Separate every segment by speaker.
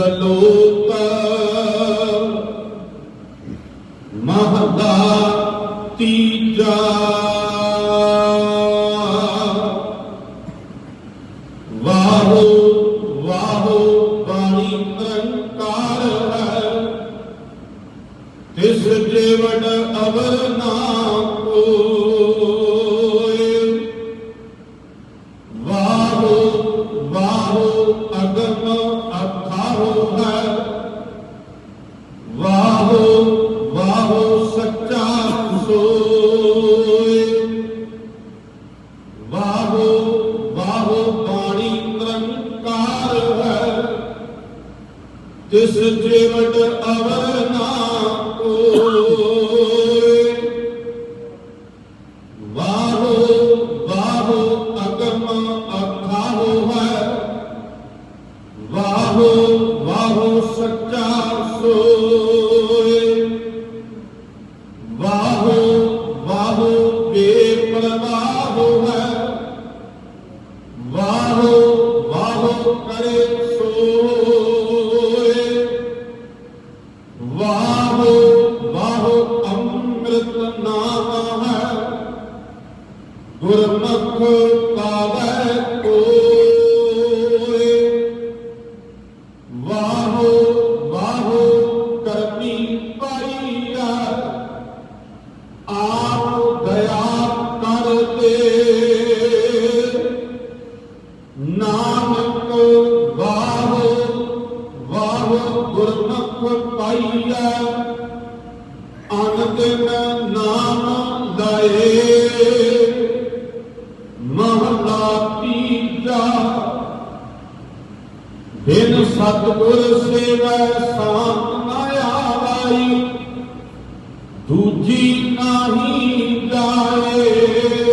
Speaker 1: ਸਲੋਕਾ ਮਹਲਾ ਤੀਜਾ ਵਾਹੋ ਵਾਹੋ ਬਾਣੀ ਨਿਰੰਕਾਰ ਤਿਸ ਜੀਵਨ ਅਵਰ ਨਾ ਸੋਇ ਵਾਹੋ ਵਾਹੋ ਬੇਪਰਵਾਹ ਹੈ ਵਾਹੋ ਵਾਹੋ ਕਰੇ ਸੋਏ। ਵਾਹੋ ਵਾਹੋ ਅੰਮ੍ਰਿਤ ਨਾਮ ਹੈ ਗੁਰਮੁਖ ਪਾਵੈ ਸਤਗੁਰ ਸੇਵੈ ਸਾਤ ਨਾ ਆਵਾਈ ਦੂਜੀ ਨਾਹੀ ਜਾਏ।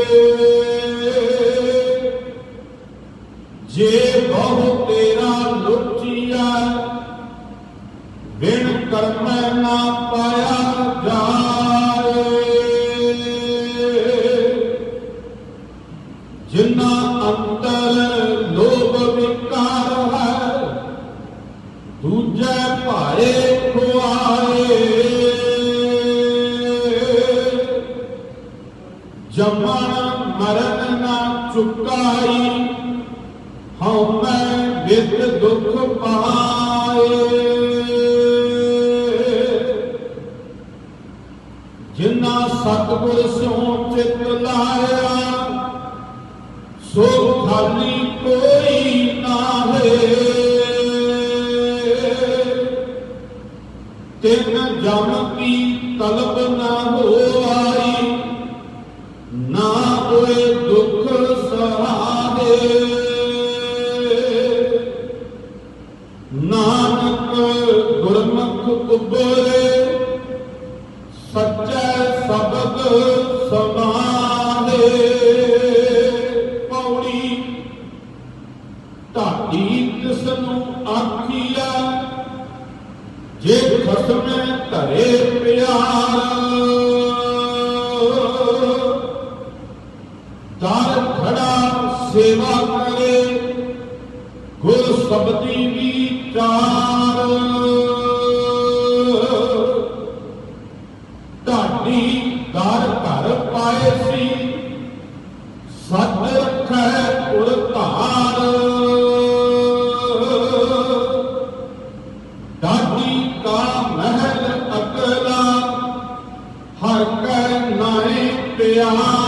Speaker 1: ਜਮਨ ਮਰਨ ਨਾ ਚੁਕਾਈ, ਹਉ ਮੈਂ ਵਿਦ ਦੁਖ ਪਾਏ। ਜਿਨਾ ਸਤਿਗੁਰ ਸਿਉ ਚਿਤ ਲਾਇਆ, ਸੋ ਖਾਲੀ ਕੋਈ ਨਾਹੇ ਤਿਨ ਜਮ ਸੱਚੇ ਸ਼ਬਦ ਸਮਾਦੇ ਪੌੜੀ ਢਾਡੀ ਕਿਸ ਨੂੰ ਆਖੀਆ ਜੇ ਖਸਮੇ ਧਰੇ ਪਿਆਰ। ਦਰ ਖੜਾ ਸੇਵਾ ਕਰੇ, ਗੁਰ ਸਬਦੀ ਵਿਚਾਰ ਘਰ ਪਾਏ ਸੀ ਪੁਰ ਧਾਰ। ਢਾਡੀ ਕਾ ਮਹਿਲ ਅਕਲਾ ਹਰ ਕੈ ਨਾਏ ਪਿਆਰ।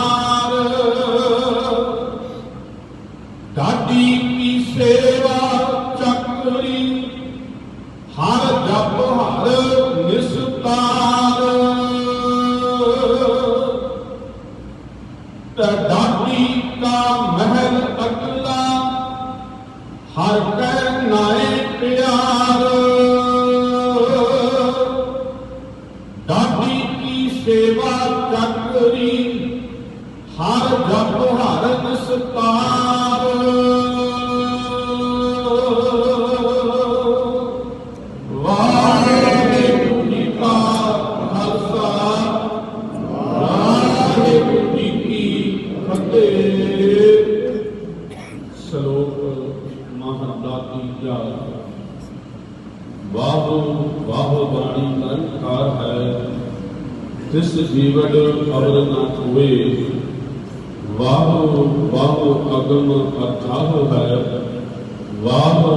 Speaker 1: ਢਾਡੀ ਕਾ ਮਹਿਲ ਅਕਲਾ ਹਰ ਕੈ ਨਾਏ ਪਿਆਰ। ਢਾਡੀ ਕੀ ਸੇਵਾ ਚੱਕਰੀ, ਹਰ ਜਪ ਹਰ ਨਿਸਤਾਰ। ਤਿਸ ਜੀਵਨ ਅਵਰ ਹੋਏ, ਵਾਹੋ ਵਾਹੋ ਅਗਮ ਅਥਾਹ ਹੈ, ਵਾਹੋ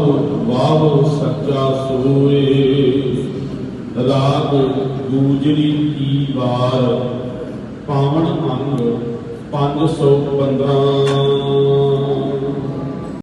Speaker 1: ਵਾਹੋ ਸੱਚਾ ਸੋਏ। ਰਾਗ ਗੂਜਰੀ ਕੀ ਵਾਰ, ਪਾਵਨ ਅੰਗ 515